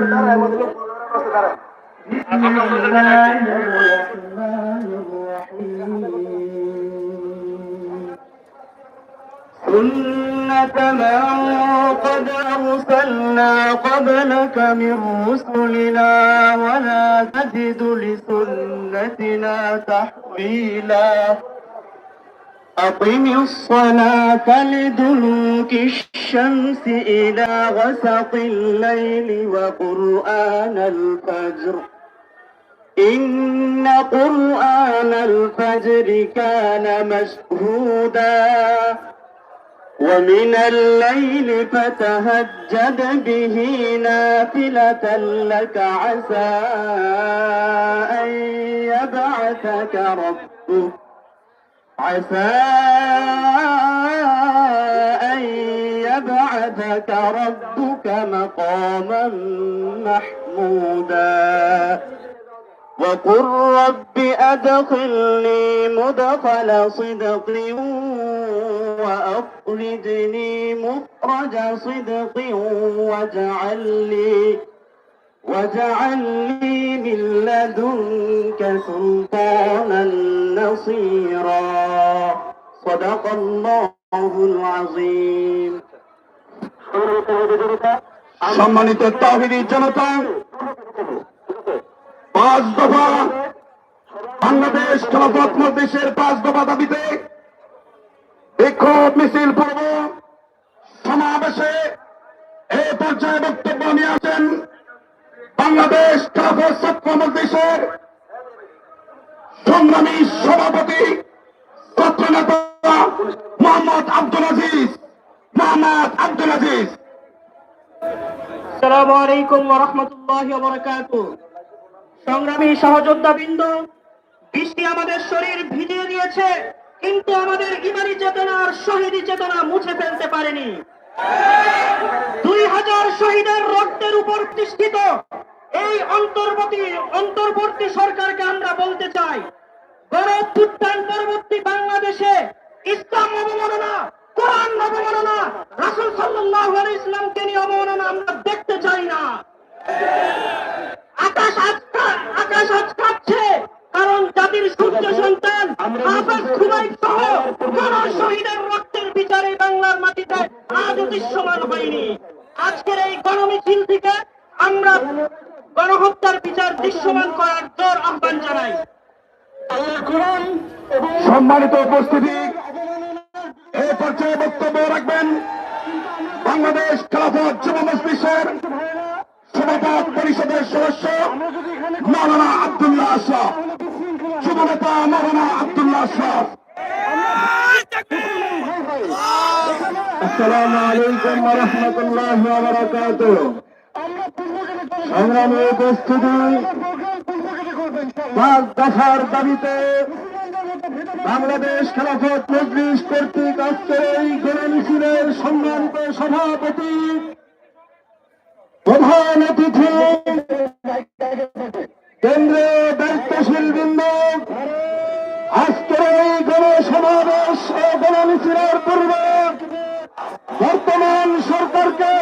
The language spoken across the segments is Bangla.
سنة من قد أرسلنا قبلك من رسلنا ولا تجد لسنتنا تحويلا. أقم الصلاة لدلوك الشمس إلى غسق الليل وقرآن الفجر. إن قرآن الفجر كان مشهودا. ومن الليل فتهجد به نافلة لك عسى أن يبعثك ربك. عسى أن يبعثك ربك مقاما محمودا. وقل رب أدخلني مدخل صدق وأخرجني مخرج صدق واجعل لي واجعل لي من لدنك سلطانا نصيرا صدق الله العظيم সম্মানিত তাহিদি জনতা পাঁচ দফা বাংলাদেশ খেলাফত মজলিসের পাঁচ দফা দাবিতে বিক্ষোভ মিছিল পূর্ব সমাবেশে এ পর্যায়ে বক্তব্য নিয়ে আসেন বাংলাদেশ খেলাফত ছাত্র মজলিসের সংগ্রামী সভাপতি ছাত্র নেতা মোহাম্মদ আব্দুল আজিজ, মোহাম্মদ আব্দুল আজিজ। আলাইকুম সংগ্রামী সহযোদ্ধা বৃন্দ বৃষ্টি আমাদের শরীর ভিজিয়ে দিয়েছে, কিন্তু আমাদের ইমানি চেতনা আর শহীদি চেতনা মুছে ফেলতে পারেনি। দুই হাজার শহীদের রক্তের উপর প্রতিষ্ঠিত এই অন্তর্বর্তী অন্তর্বর্তী সরকারকে আমরা বলতে চাই গণপুত্থান পরবর্তী বাংলাদেশে ইসলাম অবমাননা, কোরআন অবমাননা, রাসূল সাল্লাহ ইসলামকে নিয়ে অবমাননা আমরা দেখতে চাই না আকাশ আজ কা- আকাশ আজ কাঁপছে কারণ জাতির সূর্য সন্তান হাফেজ খুবাইব সহ কোন শহীদের রক্তের বিচারে বাংলার মাটিতে আজও দৃশ্যমান হয়নি আজকের এই গণমিছিল থেকে আমরা গণহত্যার বিচার দৃশ্যমান করার জোর আহ্বান জানাই সম্মানিত উপস্থিতি, এ পর্যায়ে বক্তব্য রাখবেন বাংলাদেশ খেলাফত যুব মজলিসের সভাপত পরিষদের সদস্য মৌলানা আব্দুল্লাহ আশরাফ, যুব নেতা মৌলানা আব্দুল্লাহ আশরাফ। আসসালামু আলাইকুম রাহমাতুল্লাহি ওয়া বারাকাতুহু। সংগ্রামী উপস্থিতি দফার দাবিতে বাংলাদেশ খেলাফত মজলিস কর্তৃক আজকের এই গণমিছিলের সম্মানিত সভাপতি প্রধান অতিথি, কেন্দ্রীয় দায়িত্বশীল বৃন্দ আজকের গণসমাবেশ ও গণমিছিলের পূর্বে বর্তমান সরকারকে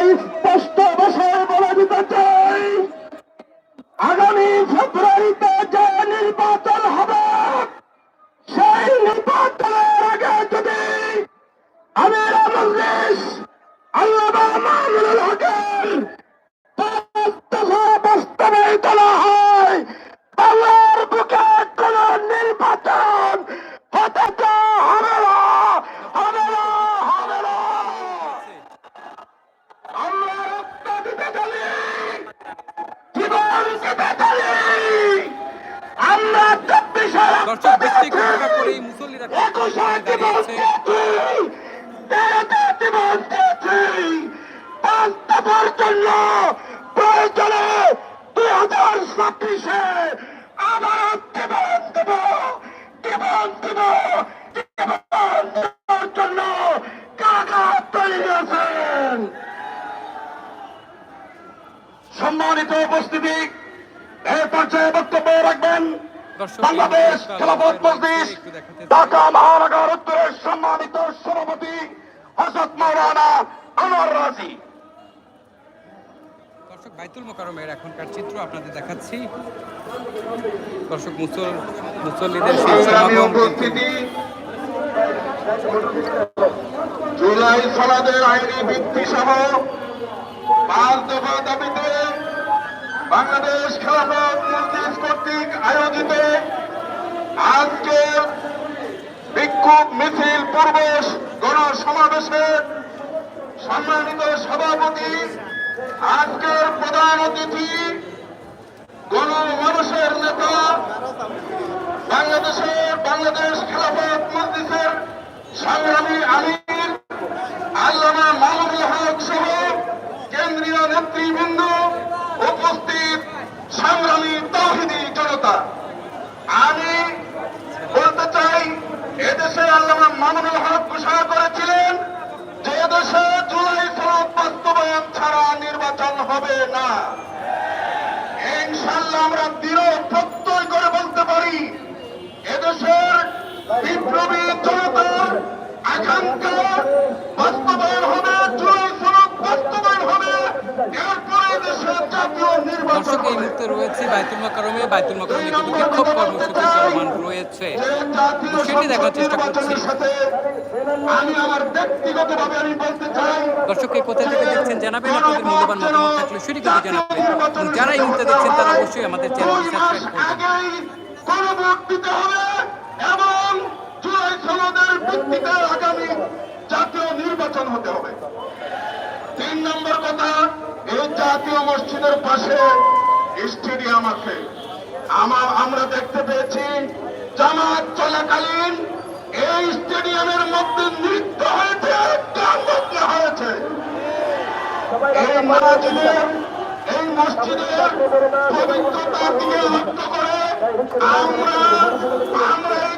দর্শক ভিত্তিক দিয়েছি করে মুসল্লিরা দাঁড়িয়েছে জন্য প্রয়োজনে দুই হাজার ছাব্বিশে আবার জীবন দেব জীবন দেব জীবন দেওয়ার জন্য কাকা তৈরি আছেন সম্মানিত উপস্থিতি এ পর্যায়ে বক্তব্য রাখবেন বাংলাদেশ খেলাফত মজলিস। ঢাকা মহানগর উত্তরের সম্মানিত সভাপতি হজরত মৌলানা আনোয়ার রাজি। দর্শক বাইতুল মোকারমের এখনকার চিত্র আপনাদের দেখাচ্ছি। দর্শক মুসল মুসল্লিদের উপস্থিতি জুলাই সনদের আইনি ভিত্তি সহ পাঁচ দফা দাবিতে বাংলাদেশ মজলিস কর্তৃক আয়োজিত আজকে বিক্ষোভ মিছিল পূর্ব গণসমাবেশের সম্মানিত সভাপতি, আজকের প্রধান অতিথি, গণমানুষের নেতা, বাংলাদেশের বাংলাদেশ খেলাফত মজলিসের সংগ্রামী আমির, আল্লামা মামুনুল হক সহ কেন্দ্রীয় নেতৃবৃন্দ উপস্থিত সংগ্রামী তৌহিদি জনতা আমি বলতে চাই এদেশে আল্লামা মামুনুল হক ঘোষণা করেছিলেন যে এদেশে জুলাই সনদ বাস্তবায়ন ছাড়া নির্বাচন হবে না। ইনশাল্লাহ আমরা দৃঢ় প্রত্যয় করে বলতে পারি এদেশের বিপ্লবী জনতার আকাঙ্ক্ষা বাস্তবায়ন হবে, জুলাই সনদ বাস্তবায়ন হবে। এরপরে দর্শক, এই মুহূর্তে রয়েছে বাইতুল মোকারমে বাইতুল মোকারমে কিন্তু বিক্ষোভ কর্মসূচি চলমান রয়েছে। সেটি দেখার চেষ্টা করছি। দর্শক, কে কোথা থেকে দেখছেন জানাবেন, আপনাদের মূল্যবান মতামত থাকলে সেটি কিন্তু জানাবেন। যারা এই মুহূর্তে দেখছেন, তারা অবশ্যই আমাদের আগামী জাতীয় নির্বাচন হতে হবে। তিন নম্বর কথা এই জাতীয় মসজিদের পাশে স্টেডিয়াম আছে। আমার, আমরা দেখতে পেয়েছি জামাত চলাকালীন এই স্টেডিয়ামের মধ্যে নৃত্য হয়েছে হয়েছে। এই মসজিদের এই মসজিদের পবিত্রতার দিকে লক্ষ্য করে আমরা আমরা এই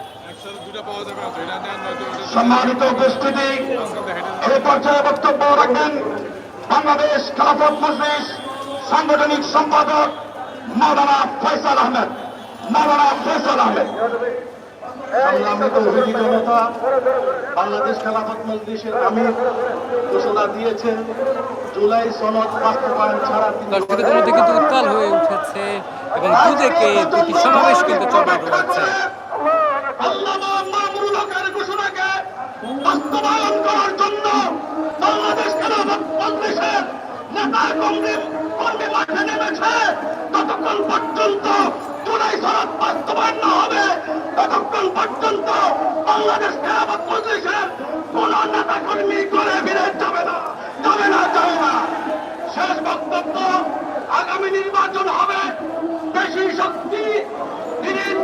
সম্মানিত উপস্থিতি এই পর্যায়ে বক্তব্য রাখবেন বাংলাদেশ খেলাফত মজলিস সাংগঠনিক সম্পাদক মাওলানা ফয়সাল আহমেদ। মাওলানা ফয়সাল আহমেদ। বাংলাদেশ খেলাফত মজলিসের আমির ঘোষণা দিয়েছেন জুলাই সনদ বাস্তবায়ন ছাড়া কিন্তু উত্তাল হয়ে উঠেছে এবং দুদিকে সমাবেশ কিন্তু চলমান রয়েছে। আল্লামা মামুনুল হকের ঘোষণাকে বাস্তবায়ন করার জন্য বাংলাদেশ মজলিসের নেতা কর্মী কর্মী মাঠে করে ফিরে যাবে না যাবে না যাবে না। শেষ বক্তব্য, আগামী নির্বাচন হবে। বেশি শক্তি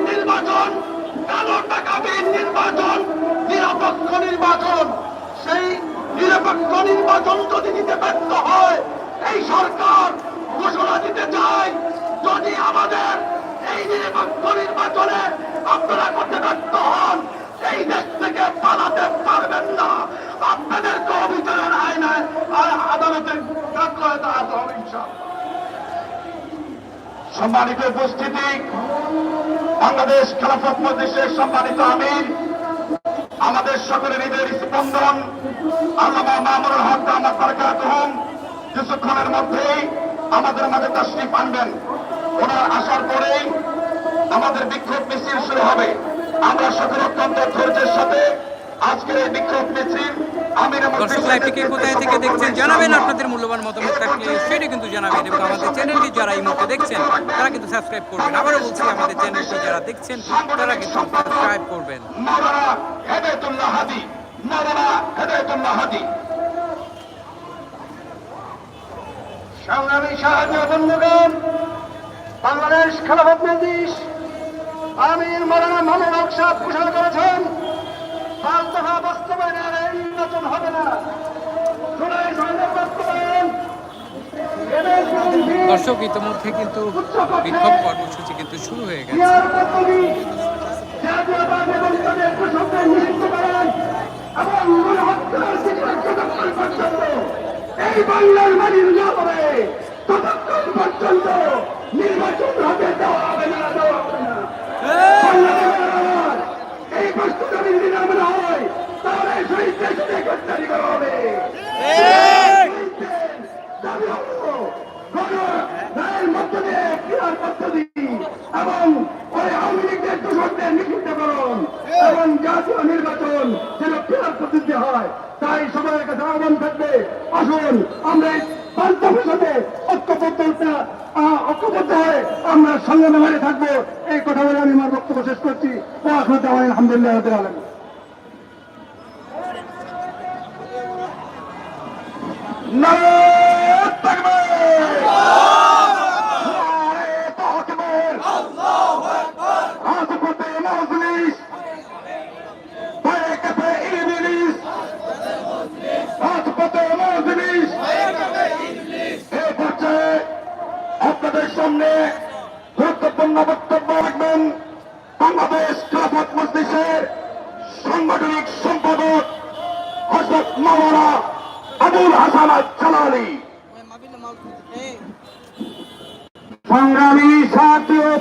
নির্বাচন। কালো টাকাবিহীন নির্বাচন, নিরপেক্ষ নির্বাচন, সেই নিরপেক্ষ নির্বাচন যদি দিতে ব্যর্থ হয়, এই সরকার ঘোষণা দিতে চায় যদি আমাদের এই নিরপেক্ষ নির্বাচনে আপনারা করতে ব্যর্থ হন, এই দেশ থেকে পালাতে পারবেন না। আপনাদেরকে অভিযোগের আইনায় আর আদালতে কাঠগড়ায় দাঁড়াতে হবে, ইনশাআল্লাহ। সম্মানিত উপস্থিতি বাংলাদেশ খেলাফত মজলিসের সম্মানিত আমির, আমাদের সকলের হৃদয়ের স্পন্দন, আল্লামা মামুর হক আমার কারণ কিছুক্ষণের মধ্যেই আমাদের মাঝে তাশরিফ আনবেন। ওনার আসার পরেই আমাদের বিক্ষোভ মিছিল শুরু হবে। আমরা সকলে অত্যন্ত ধৈর্যের সাথে দর্শক লাইভটিকে কোথায় থেকে দেখছেন জানাবেন আপনাদের মূল্যবান মতামত থাকলে সেটি কিন্তু জানাবেন এবং আমাদের চ্যানেলটি যারা এই মুহূর্তে দেখছেন তারা কিন্তু সাবস্ক্রাইব করবেন। আবারও বলছি আমাদের চ্যানেলটি যারা দেখছেন তারা কিন্তু সাবস্ক্রাইব করবেন। সংগ্রামী সাহায্য বন্ধুগণ বাংলাদেশ খেলাফত মজলিস আমির মারানা মামুন সাহেব ঘোষণা করেছেন দফা বাস্তবায়নের এই নির্বাচন হবে না। জুলাই সনদের বাস্তবায়ন। দর্শক ইতিমধ্যে কিন্তু বিক্ষোভ কর্মসূচি কিন্তু শুরু হয়ে গেছে। এই বাংলার হবে ততক্ষণ পর্যন্ত নির্বাচন হবে না দেওয়া হবে না বাংলাদেশের আওয়াজ, এই যদি না মানা হয় তাহলে শহীদদের সাথে গ্রেফতারি করা হবে। দাবি হলো গণরায়ের মধ্য দিয়ে ক্রীড়ার পদ্ধতি এবং ওই আওয়ামী লীগের দূষণদের নিষিদ্ধকরণ এবং জাতীয় নির্বাচন যেন ক্রীড়ার পদ্ধতি হয় তাই সবার কাছে আহ্বান থাকবে আসুন আমরা বান্ধবের সাথে হয়ে থাকব। এই কথা বলে আমি আমার বক্তব্য করছি। ও আখরত আলহামদুলিল্লাহ আলমী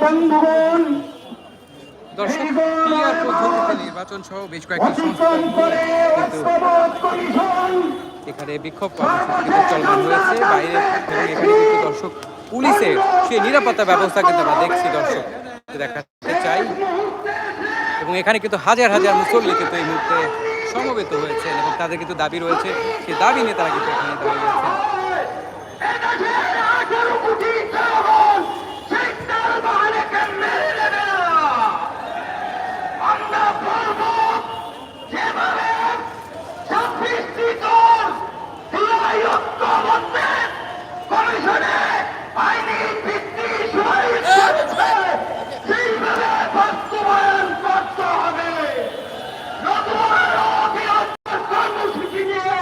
বন্ধুগণ দর্শক পদ্ধতিতে নির্বাচন সহ বেশ কয়েকটি এখানে বিক্ষোভ কর্মসূচি কিন্তু চলমান রয়েছে। বাইরে এবং এখানে কিন্তু দর্শক পুলিশের সেই নিরাপত্তা ব্যবস্থা কিন্তু আমরা দেখছি দর্শক। দেখাতে চাই। এবং এখানে কিন্তু হাজার হাজার মুসল্লি কিন্তু এই মুহূর্তে সমবেত হয়েছে এবং তাদের কিন্তু দাবি রয়েছে। সেই দাবি নিয়ে তারা কিন্তু এখানে দাঁড়িয়ে রয়েছেন আঠারো কোটি জনগণ সেই তালবাহারকে মেরে দেবে না। আমরা বলব যেভাবে ছাব্বিশটি দল জুলাই ঐক্যবদ্ধে কমিশনে আইনি ভিত্তি সুপারিশ করেছে সেইভাবে বাস্তবায়ন করতে হবে নতুন অধিকার কর্মসূচি নিয়ে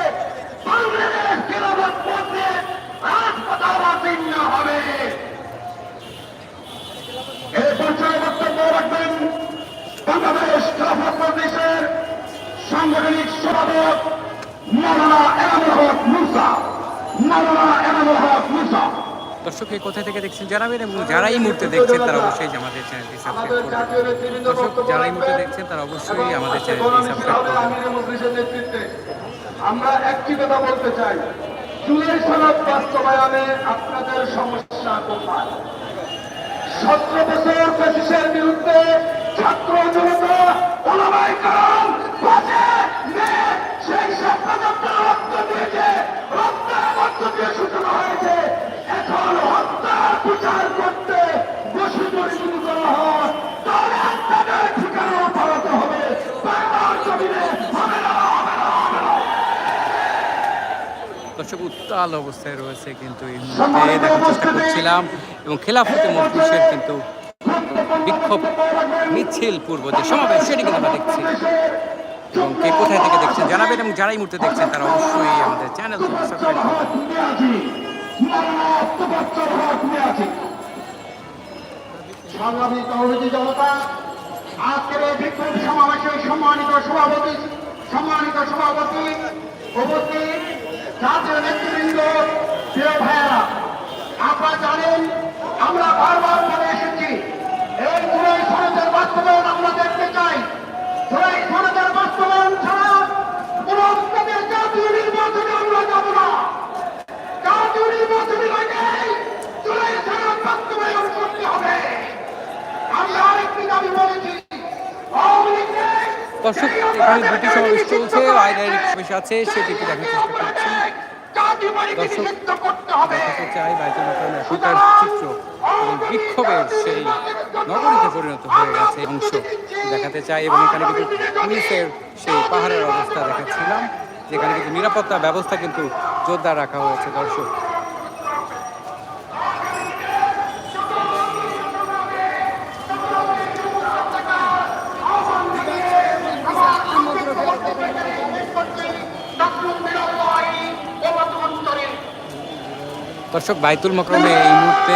বাংলাদেশ খেলাফত পথে হাসপাতাল অবতীর্ণ হবে এই পর্যায়ে বক্তব্য রাখবেন বাংলাদেশ খেলাফত মজলিসের সাংগঠনিক সভাপক মৌলানা এনামুল হক মুসা মৌলানা এনামুল হক মুসা দর্শক এই থেকে দেখছেন জানাবেন এবং যারা এই মুহূর্তে দেখছেন তারা অবশ্যই আমাদের চ্যানেলটি যারা এই মুহূর্তে দেখছেন তারা অবশ্যই আমাদের চ্যানেলটি আমরা একটি কথা বলতে চাই। জুলাই সনদ বাস্তবায়নে আপনাদের সমস্যা সতেরো বছর পঁচিশের বিরুদ্ধে ছাত্র সেই রক্ত দিয়েছে। রক্তের মধ্য সূচনা হয়েছে। এখন হত্যার বিচার করতে দোষী যদি করা হয়। তাহলে আপনাদের ঠিকানা পালাতে হবে। বাংলার জমিনে হবে না হবে না হবে না। দর্শক উত্তাল অবস্থায় রয়েছে কিন্তু এই মুহূর্তে দেখার চেষ্টা করছিলাম এবং খেলাফতে মজলিসের কিন্তু বিক্ষোভ মিছিল পূর্ব যে সমাবেশ সেটি কিন্তু আমরা দেখছি। এবং কে কোথায় থেকে দেখছেন, জানাবেন এবং যারা এই মুহূর্তে দেখছেন, তারা অবশ্যই আমাদের চ্যানেল আজকের এই বিক্ষোভ সম্মানিত সভাপতি সম্মানিত সভাপতি উপস্থিত, জাতীয় নেতৃবৃন্দ, প্রিয় আপনারা জানেন, আমরা বারবার বলে এসেছি, এই জুলাই সনদের বাস্তবায়ন আমরা দেখতে চাই জুলাই সনদের বাস্তবায়ন ছাড়া কোন অবস্থাতে জাতীয় নির্বাচনে আমরা যাব না জাতীয় নির্বাচনের আগে জুলাই সনদ বাস্তবায়ন করতে হবে। আরেকটি দাবি বলেছি। দর্শক এখানে দুটি সমাবেশ চলছে। আইনের সমাবেশ আছে সেটিকে দেখার চেষ্টা করছি। দর্শক দেখাতে চাই বাইতুল চিত্র এবং বিক্ষোভের সেই নগরীতে পরিণত হয়ে গেছে অংশ। দেখাতে চাই এবং এখানে কিন্তু পুলিশের সেই পাহাড়ের অবস্থা দেখাচ্ছিলাম যেখানে কিন্তু নিরাপত্তা ব্যবস্থা কিন্তু জোরদার রাখা হয়েছে দর্শক। দর্শক বাইতুল মকরমে এই মুহূর্তে